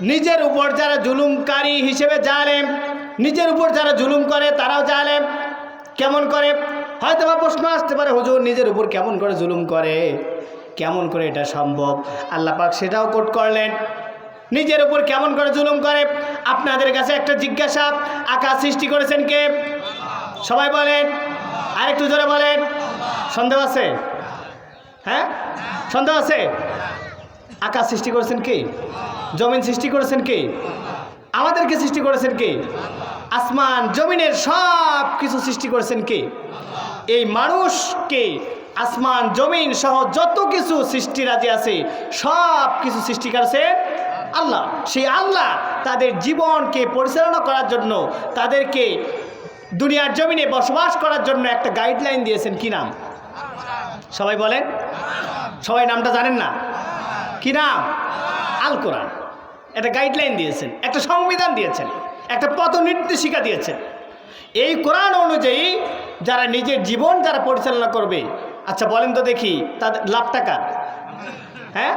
নিজের উপর যারা জুলুমকারী হিসেবে জালেম, নিজের উপর যারা জুলুম করে তারাও জালেম। কেমন করে? হয়তো বা প্রশ্ন আসতে পারে, হুজুর, নিজের উপর কেমন করে জুলুম করে? কেমন করে এটা সম্ভব? আল্লাহ পাক সেটাও কোট করলেন। নিজের উপর কেমন করে জুলুম করে? আপনাদের কাছে একটা জিজ্ঞাসা আকাশ সৃষ্টি করেছেন কে? সবাই বলেন। আরেকটু জোরে বলেন। সন্দেহ আছে? হ্যাঁ? সন্দেহ আছে? আকাশ সৃষ্টি করেছেন কে? জমিন সৃষ্টি করেছেন কে? আমাদেরকে সৃষ্টি করেছেন কে? আসমান, জমিনের সব কিছু সৃষ্টি করেছেন কে? এই মানুষকে আসমান, জমিন সহ যত কিছু সৃষ্টি রাজি আছে সব কিছু সৃষ্টি করেছেন আল্লাহ। সেই আল্লাহ তাদের জীবনকে পরিচালনা করার জন্য, তাদেরকে দুনিয়ার জমিনে বসবাস করার জন্য একটা গাইডলাইন দিয়েছেন। কি নাম? সবাই বলেন? সবাই নামটা জানেন না? কি নাম? আল কোরআন। একটা গাইডলাইন দিয়েছেন, একটা সংবিধান দিয়েছেন, একটা পথ নির্দেশিকা দিয়েছেন। এই কোরআন অনুযায়ী যারা নিজের জীবন যারা পরিচালনা করবে আচ্ছা বলেন তো দেখি, তাদের লাভ টাকা হ্যাঁ?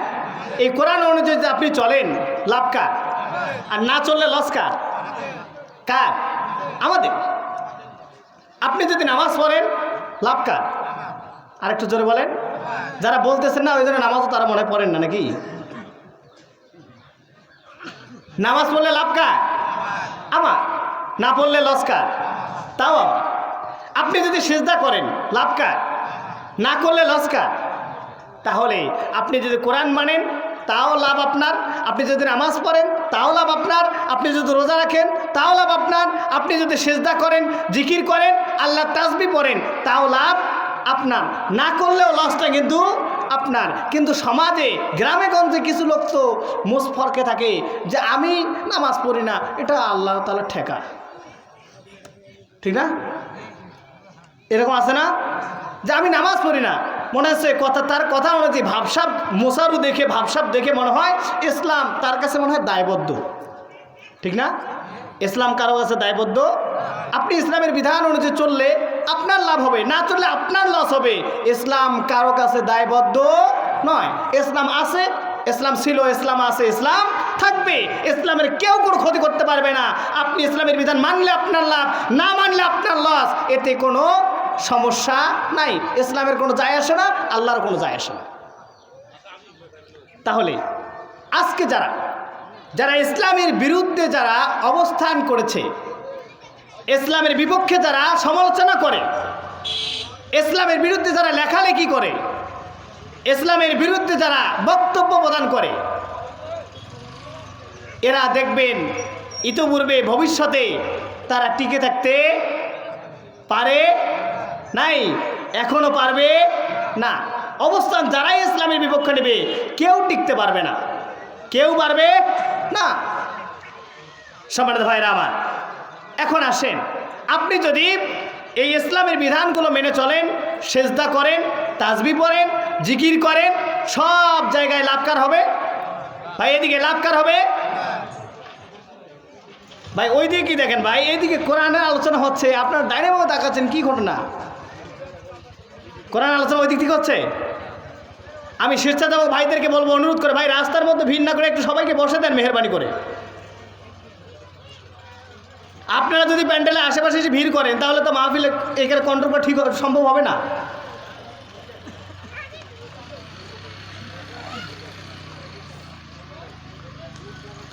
এই কোরআন অনুযায়ী যদি আপনি চলেন, লাভ কার? আর না চললে লস কার? কার? আমাদের। আপনি যদি নামাজ পড়েন, লাভ কার? আরেকটু জোরে বলেন। যারা বলতেছেন না, ওই জন্য নামাজও তারা মনে পড়েন না নাকি? নামাজ পড়লে লাভ কার? আমার। না পড়লে লস কার? তাও আমার। আপনি যদি সেজদা করেন, লাভ কার? না করলে লস কার? তাহলে আপনি যদি কোরআন মানেন, তাও লাভ আপনার। আপনি যদি নামাজ পড়েন, তাও লাভ আপনার। আপনি যদি রোজা রাখেন, তাও লাভ আপনার। আপনি যদি সেজদা করেন, জিকির করেন, আল্লাহ তাসবি পড়েন, তাও লাভ আপনার। না করলেও লসটা কিন্তু আপনার। কিন্তু সমাজে গ্রামে গঞ্জে কিছু লোক তো মুসফরকে থাকে যে আমি নামাজ পড়ি না, এটা আল্লাহ তালা ঠেকা। ঠিক না? এরকম আছে না? যে আমি নামাজ পড়ি না। মনে হচ্ছে কথা, তার কথা অনুযায়ী ভাবসাব, মোসারু দেখে, ভাবসাব দেখে মনে হয় ইসলাম তার কাছে মনে হয় দায়বদ্ধ। ঠিক না? ইসলাম কারও কাছে দায়বদ্ধ? আপনি ইসলামের বিধান অনুযায়ী চললে আপনার লাভ হবে, না চললে আপনার লস হবে। ইসলাম কারও কাছে দায়বদ্ধ নয়। ইসলাম আছে, ইসলাম ছিল, ইসলাম আছে, ইসলাম থাকবে। ইসলামের কেউ কোনো ক্ষতি করতে পারবে না। আপনি ইসলামের বিধান মানলে আপনার লাভ, না মানলে আপনার লস এতে কোনো সমস্যা নাই। ইসলামের কোনো যায় আসে না, আল্লাহর কোনো যায় আসে না। তাহলে, আজকে যারা যারা ইসলামের বিরুদ্ধে যারা অবস্থান করেছে ইসলামের বিপক্ষে যারা সমালোচনা করে, ইসলামের বিরুদ্ধে যারা লেখালেখি করে, ইসলামের বিরুদ্ধে যারা বক্তব্য প্রদান করে, এরা দেখবেন ইতোপূর্বে ভবিষ্যতে তারা টিকে থাকতে পারে নাই, এখনও পারবে না। অবস্থান যারাই ইসলামের বিপক্ষে নেবে, কেউ টিকতে পারবে না। কেউ পারবে না। সমানের ভাইরা আমার এখন আসেন। আপনি যদি এই ইসলামের বিধানগুলো মেনে চলেন, সেজদা করেন, তাজবি পড়েন, জিকির করেন, সব জায়গায় লাভকার হবে? ভাই, এদিকে লাভকার হবে? ভাই ওই দিকে কি দেখেন ভাই? এইদিকে কোরআনের আলোচনা হচ্ছে, আপনার ডাইনে বাবা দেখাচ্ছেন কি ঘটনা? কোরআন আলোচনা ওই দিক থেকে হচ্ছে? আমি স্বেচ্ছাসেবক ভাইদেরকে বলব, অনুরোধ করে, ভাই, রাস্তার মধ্যে ভিড় না করে একটু সবাইকে বসে দেন, মেহরবানি করে। আপনারা যদি প্যান্ডেলে আশেপাশে এসে ভিড় করেন, তাহলে তো মাহফিলে এখানে কন্ট্রোল করা ঠিক সম্ভব হবে না।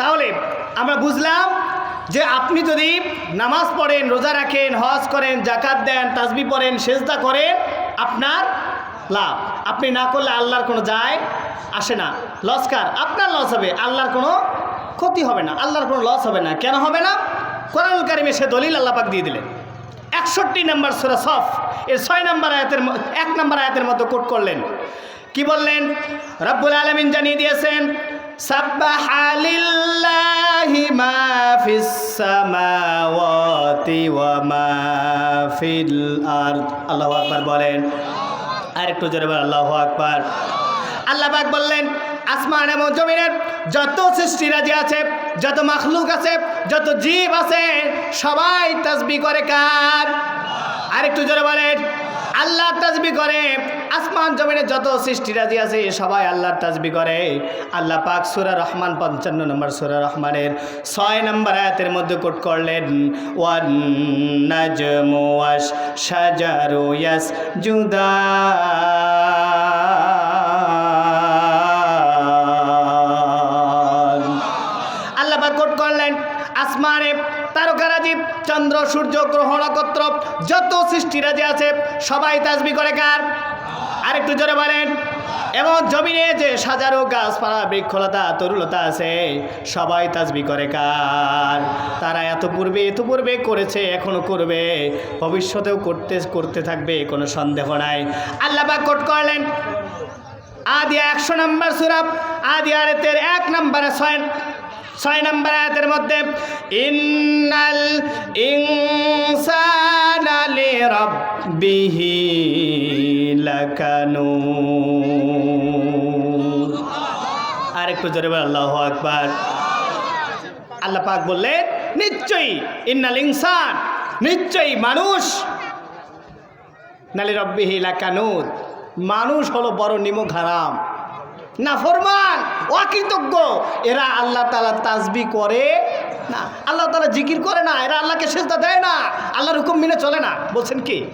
তাহলে আমরা বুঝলাম যে আপনি যদি নামাজ পড়েন, রোজা রাখেন, হজ করেন জাকাত দেন তাসবি পড়েন, সেজদা করেন, আপনার লাভ। আপনি না করলে আল্লাহর কোনো যায় আসে না। লসকার আপনার লস হবে, আল্লাহর কোনো ক্ষতি হবে না। আল্লাহর কোনো লস হবে না। কেন হবে না? কোরআন কারিমে সে দলিল আল্লাহ পাক দিয়ে দিলেন। একষট্টি নম্বর সুরা সফ, এর ছয় নম্বর আয়াতের এক নম্বর আয়াতের মতো কোট করলেন। কি বললেন? রব্বুল আলমিন জানিয়ে দিয়েছেন আল্লাহু আকবার বলেন। আর একটু জোরে আল্লাহু আকবার। আল্লাহ পাক বললেন আসমান এবং জমিনের যত সৃষ্টি রাজি আছে, যত মাখলুক আছে, যত জীব আছে, সবাই তাসবি করে কার? আরেকটু জোরে বলেন, আল্লাহ তাজবি করে, আসমান জমিনে যত সৃষ্টিরাজি আছে, সবাই আল্লাহর তাজবি করে। আল্লাহ পাক সুরা রহমান পঞ্চান্ন নম্বর সুরা রহমানের ছয় নম্বর আয়াতের মধ্যে কোট করলেন, ওয়ান নাজমু ওয়াশ শাজারু আসমানে তারকারাজি চন্দ্র, সূর্য, গ্রহ, নক্ষত্র যত সৃষ্টিরাজি আছে, সবাই তাজবি করে কার? আরেকটু জোরে বলেন। এবং জমিনে যে সাজারো গাছপালা, বৃক্ষলতা, তরুলতা আছে, সবাই তাজবি করে কার? তারা এত পূর্বে এত পূর্বে করেছে, এখনও করবে। ভবিষ্যতেও করতে করতে থাকবে, কোনো সন্দেহ নাই। আল্লাহ কোট করলেন। আদি একশো নম্বর সুরাব আদি আরেতের এক নম্বরে ছয় ছয় নম্বর আয়াতের মধ্যে, ইন্নাল ইনসানা লিরাব্বিহি লাকানুর আর একটু জোরে বল আল্লাহু আকবার। আল্লাহ পাক বললেন, নিশ্চয়ই, ইন্নাল ইনসান, নিশ্চয়ই মানুষ। নালি রব্বিহি লাকানুর মানুষ হলো বড় নিমক হারাম। না ফরমান অকৃতজ্ঞ। এরা আল্লাহ তালা তাজবি করে না। আল্লাহ তালা জিকির করে না। এরা আল্লাহকে সেজদা দেয় না। আল্লাহর হুকুম মেনে চলে না। বলছেন কি?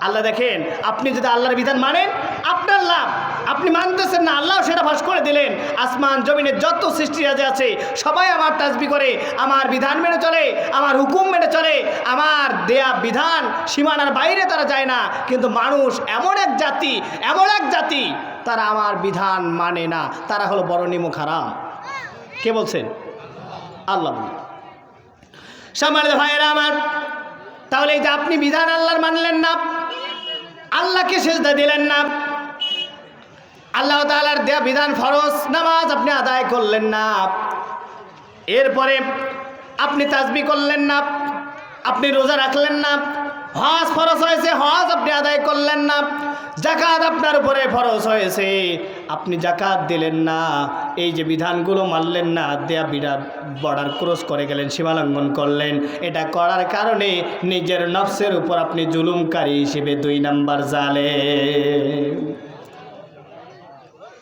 আল্লাহ দেখেন, আপনি যদি আল্লাহর বিধান মানেন, আপনার লাভ। আপনি মানতেছেন না আল্লাহ সেটা ভাস করে দিলেন। আসমান জমিনের যত সৃষ্টি রাজে আছে, সবাই আমার তাজবি করে। আমার বিধান মেনে চলে, আমার হুকুম মেনে চলে। আমার দেয়া বিধান সীমানার বাইরে তারা যায় না। কিন্তু মানুষ এমন এক জাতি, এমন এক জাতি তারা আমার বিধান মানে না। তারা হলো বড় নিমুখ হারাম। কে বলছেন? আল্লাহ। সম্মানিত ভাইয়েরা আমার, তাহলে এই যে আপনি বিধান আল্লাহর মানলেন না, আল্লাহকে সেজদা দিলেন না, আল্লাহ তাআলার দেয়া বিধান ফরজ, নামাজ আপনি আদায় করলেন না। এরপরে আপনি তাজবি করলেন না, আপনি রোজা রাখলেন না হজ ফরজ হয়েছে, হজ আপনি আদায় করলেন না জাকাত আপনার উপরে ফরজ হয়েছে, আপনি জাকাত দিলেন না, এই যে বিধানগুলো মানলেন না, দেয়া বিরাট বর্ডার ক্রস করে গেলেন সীমালঙ্ঘন করলেন, এটা করার কারণে নিজের নফসের উপর আপনি জুলুমকারী হিসেবে দুই নাম্বার জালে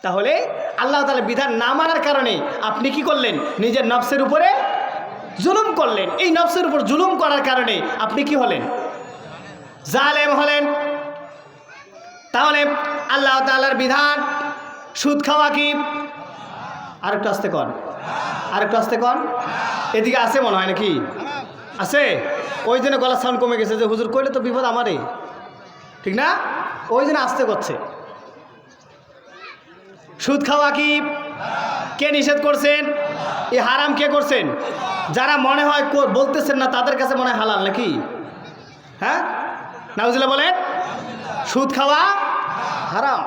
তাহলে আল্লাহ তালা বিধান না মানার কারণে আপনি কি করলেন? নিজের নফসের উপরে জুলুম করলেন। এই নফসের উপর জুলুম করার কারণে আপনি কি হলেন? জালেম হলেন। তাহলে আল্লাহ তালার বিধান, সুদ খাওয়া কি? আরেকটু আসতে কন। আরেকটু আসতে কন। এদিকে আছে মনে হয় নাকি? আছে? ওই জন্য গলার সাউন্ড কমে গেছে যে, হুজুর করলে তো বিপদ আমারই ঠিক না? ওই জন্য আসতে করছে। সুদ খাওয়া কি? কে নিষেধ করছেন? এই হারাম কে করছেন? যারা মনে হয় বলতেছেন না, তাদের কাছে মনে হয় হালাল নাকি? হ্যাঁ? নাউজিল্লা বলেন, সুদ খাওয়া হারাম।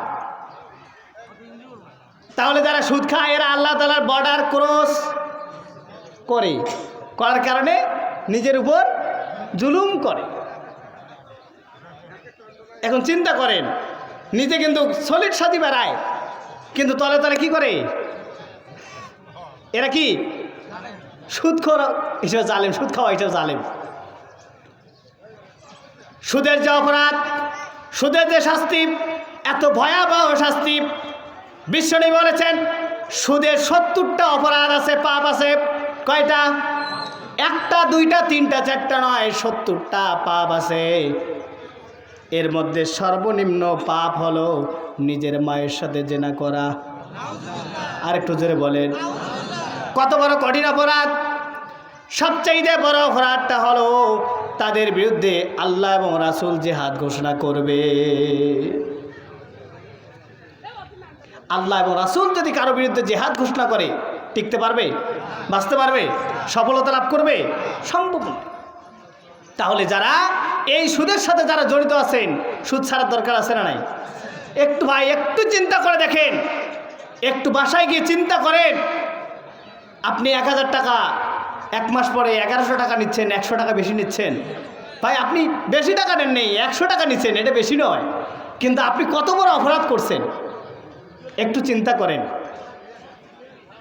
তাহলে যারা সুদ খায়, এরা আল্লাহ তালার বর্ডার ক্রস করে। করার কারণে নিজের উপর জুলুম করে। এখন চিন্তা করেন, নিজে কিন্তু সলিড সাথী বেড়ায় কিন্তু তলে তলে কি করে? এরা কি? সুদ খোর হিসেবে জালেম, সুদ খাওয়া হিসেবে জালেম। সুদের যে অপরাধ, সুদের যে শাস্তি, এত ভয়াবহ শাস্তি। বিশ্বনী বলেছেন, সুদের সত্তরটা অপরাধ আছে, পাপ আছে। কয়টা? একটা, দুইটা, তিনটা, চারটা নয়, সত্তরটা পাপ আছে। এর মধ্যে সর্বনিম্ন পাপ হলো নিজের মায়ের সাথে জেনা করা। আর একটু জোরে বলেন। কত বড় কঠিন অপরাধ? সবচাইতে বড় অপরাধটা হলো তাদের বিরুদ্ধে আল্লাহ এবং রাসুল জেহাদ ঘোষণা করবে। আল্লাহ এবং রাসুল যদি কারও বিরুদ্ধে জেহাদ ঘোষণা করে, টিকতে পারবে? বাঁচতে পারবে? সফলতা লাভ করবে? সম্ভব তাহলে যারা এই সুদের সাথে যারা জড়িত আছেন, সুদ ছাড়ার দরকার আছে না নাই? একটু ভাই, একটু চিন্তা করে দেখেন। একটু বাসায় গিয়ে চিন্তা করেন। আপনি এক হাজার টাকা এক মাস পরে এগারোশো টাকা নিচ্ছেন, একশো টাকা বেশি নিচ্ছেন। ভাই, আপনি বেশি টাকা নেন নেই, একশো টাকা নিচ্ছেন, এটা বেশি নয়। কিন্তু আপনি কত বড় অপরাধ করছেন? একটু চিন্তা করেন।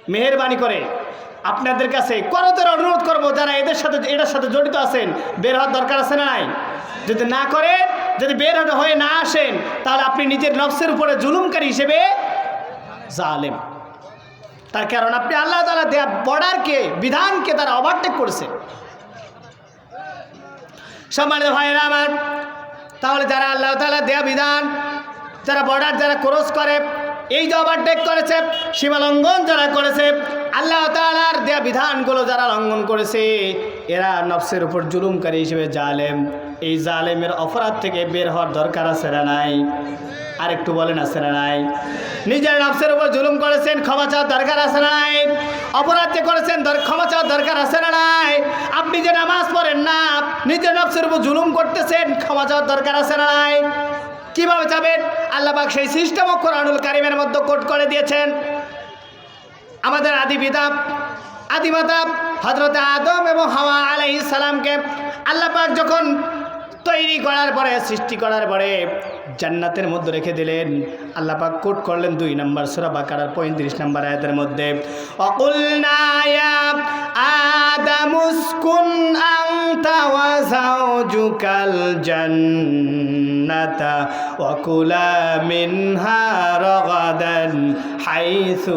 মেহরবানি করে। আপনাদের কাছে করতের অনুরোধ করব, যারা এদের সাথে এটার সাথে জড়িত আছেন, বের হওয়ার দরকার আছে নাই? যদি না করে যদি বের হয়ে না আসেন, তাহলে আপনি নিজের নফসের উপরে জুলুমকারী হিসেবে জালেম। তার কারণ আপনি আল্লাহ তালা দেয়া বর্ডারকে, বিধানকে তারা ওভারটেক করছে। সম্মানিত ভাইয়েরা আমার, তাহলে যারা আল্লাহ তালা দেয়া বিধান, যারা বর্ডার যারা ক্রস করে, এই যে ওভারটেক করেছে, সীমা লঙ্ঘন যারা করেছে, আল্লাহ তালার দেয়া বিধানগুলো যারা লঙ্ঘন করেছে, এরা নফসের উপর জুলুমকারী হিসেবে জালেম। এই জালেমের অপরাধ থেকে বের হওয়ার দরকার আছে না নাই? আর একটু বলেন, আছে না নাই? নিজের নফসের উপর জুলুম করেছেন, ক্ষমা চাওয়ার দরকার আছে না নাই? অপরাধ যে করেছেন ক্ষমা চাওয়ার দরকার আছে না নাই? আপনি যে নামাজ পড়েন না, নিজের নফসের উপর জুলুম করতেছেন, ক্ষমা চাওয়ার দরকার আছে না নাই? কীভাবে যাবেন আল্লাহবাক সেই সিস্টেম কোরআনুল কারিমের মধ্যে কোট করে দিয়েছেন। আমাদের আদি পিতা আদি মাতা হজরত আদম এবং হাওয়া আলাই সালামকে আল্লাহ পাক যখন তৈরি করার পরে, সৃষ্টি করার পরে জান্নাতের মধ্যে রেখে দিলেন। আল্লাহ পাক কোট করলেন দুই নম্বর সুরা বাকারার পঁয়ত্রিশ নম্বর আয়াতের মধ্যে, অকুলনা ইয়া আদামুসকুন আনতা ওয়া যাওজুকাল জান্নাতা মিনহা রাগাদান হাইথু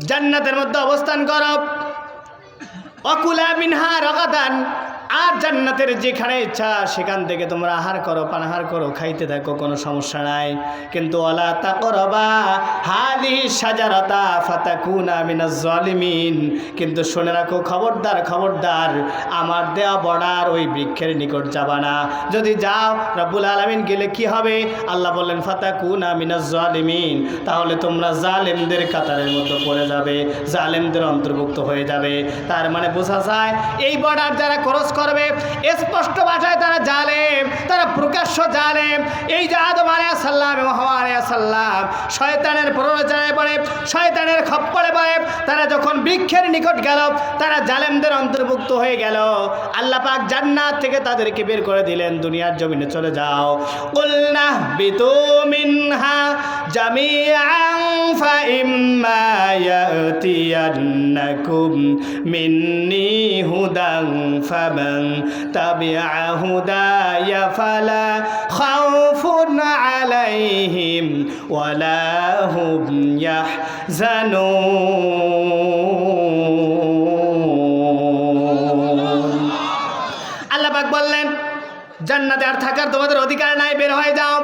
জান্নাতের মধ্যে অবস্থান করব অকুলা মিনহা রগাদান। আর জান্নাতের যেখানে ইচ্ছা, সেখান থেকে তোমরা আহার করো পানাহার করো, খাইতে থাকো, কোনো সমস্যা নাই। কিন্তু অলা তা করবা হাদি সাজারতা ফাতাকুনা মিনাজ জালিমিন। কিন্তু শুনে রাখো, খবরদার খবরদার, আমার দেওয়া বর্ডার ওই বৃক্ষের নিকট যাবা না। যদি যাও, রব্বুল আলমিন গেলে কি হবে? আল্লাহ বললেন, ফাতাকুনা মিনাজ জালিমিন। তাহলে তোমরা জালেমদের কাতারের মধ্যে পড়ে যাবে, জালেমদের অন্তর্ভুক্ত হয়ে যাবে। তার মানে বোঝা যায়, এই বর্ডার যারা ক্রস করবে। স্পষ্ট ভাষায় তারা জালেম, তারা প্রকাশ্য জালেম। এই যে আদম আলিয়া সাল্লাম এবং হওয়া আলিয়া সাল্লাম শয়তানের প্ররোচনায় পড়ে, শয়তানের খপ্পরে পড়ে, তারা যখন বৃক্ষের নিকট গেল, তারা জালেমদের অন্তর্ভুক্ত হয়ে গেল। আল্লাহ পাক জান্নাত থেকে তাদেরকে বের করে দিলেন, দুনিয়ার জমিনে চলে যাও। কুলনা বিতু মিনহা জামিআন হুদান ফামান ফালা খাউফুন আলাইহিম ওয়ালা হুম ইয়াহজানুন। আল্লাহ পাক বললেন, জান্নাতে আর থাকার তোমাদের অধিকার নাই, বের হয়ে যাও,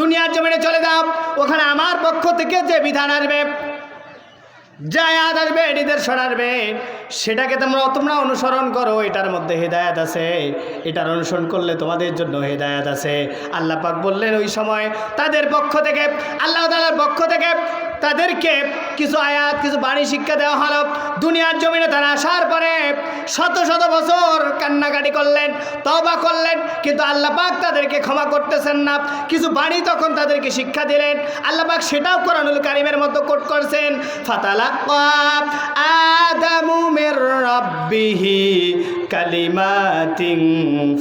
দুনিয়ার জমিনে চলে যাও, ওখানে আমার পক্ষ থেকে যে বিধান আসবে, যা আসবে নির্দেশন আসবে সেটাকে তোমরা তোমরা অনুসরণ করো, এটার মধ্যে হেদায়াত আছে। এটার অনুসরণ করলে তোমাদের জন্য হেদায়াত আছে। আল্লাহ পাক বললেন ওই সময় তাদের পক্ষ থেকে আল্লাহ তালার পক্ষ থেকে তাদেরকে কিছু আয়াত, কিছু বাণী শিক্ষা দেওয়া হলো। দুনিয়ার জমিনে তারা আসার পরে শত শত বছর কান্নাকাটি করলেন তবা করলেন, কিন্তু আল্লাহ পাক তাদেরকে ক্ষমা করতেছেন না। কিছু বাণী তখন তাদেরকে শিক্ষা দিলেন। আল্লাহ পাক সেটাও কোরআনুল কারিমের মতো কোট করছেন। ফাতালা আদামু রাব্বিহি কালিমাতিন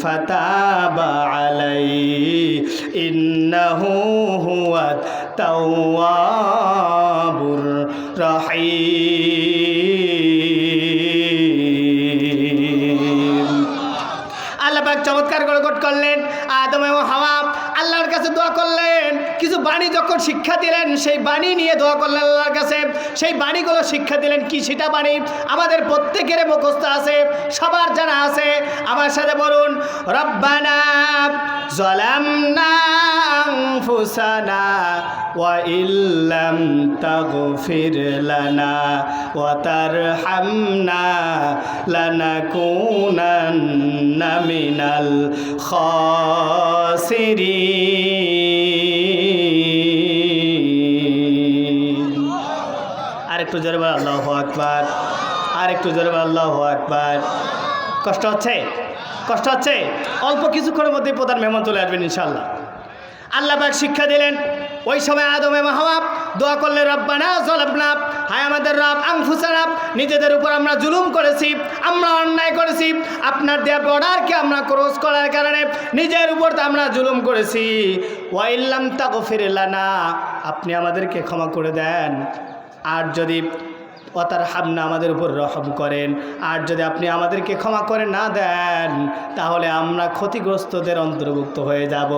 ফাতাবা আলাইহি, ইন্নাহু হুয়াত তাওয়াবুর রহিম। আল্লাহ পাক চমৎকার করে কোট করলেন, আদম এবং হাওয়া বাণী যখন শিক্ষা দিলেন, সেই বাণী নিয়ে দোয়া করলেন আল্লাহর কাছে। সেই বাণীগুলো শিক্ষা দিলেন, কি সেটা বাণী? আমাদের প্রত্যেকের মুখস্থ আছে, সবার জানা আছে। আমার সাথে বলুন, রব্বানা জলামনা ওয়া ইল্লাম তাগফির লানা ওয়া তারহামনা লানাকুনান্না মিনাল আরেকটু জোরে বল আল্লাহ আকবার। আর একটু জোরে বল আল্লাহ আকবার। কষ্ট হচ্ছে? কষ্ট হচ্ছে? অল্প কিছুক্ষণের মধ্যেই প্রধান মেহমান চলে আসবেন ইনশাল্লাহ আল্লাহ পাক শিক্ষা দিলেন, ওই সময় আদমে মাহওয়া দোয়া করলে রব্বানা জলাবনা, হায় আমাদের রব আংফুসানা নিজেদের উপর আমরা জুলুম করেছি, আমরা অন্যায় করেছি, আপনার দেয়া অর্ডারকে আমরা ক্রস করার কারণে নিজের উপর তো আমরা জুলুম করেছি। ওয়াইল্লাম তাকো ফিরেলানা আপনি আমাদেরকে ক্ষমা করে দেন। আর যদি অতার হামনা আমাদের উপর রহম করেন, আর যদি আপনি আমাদেরকে ক্ষমা করে না দেন, তাহলে আমরা ক্ষতিগ্রস্তদের অন্তর্ভুক্ত হয়ে যাব।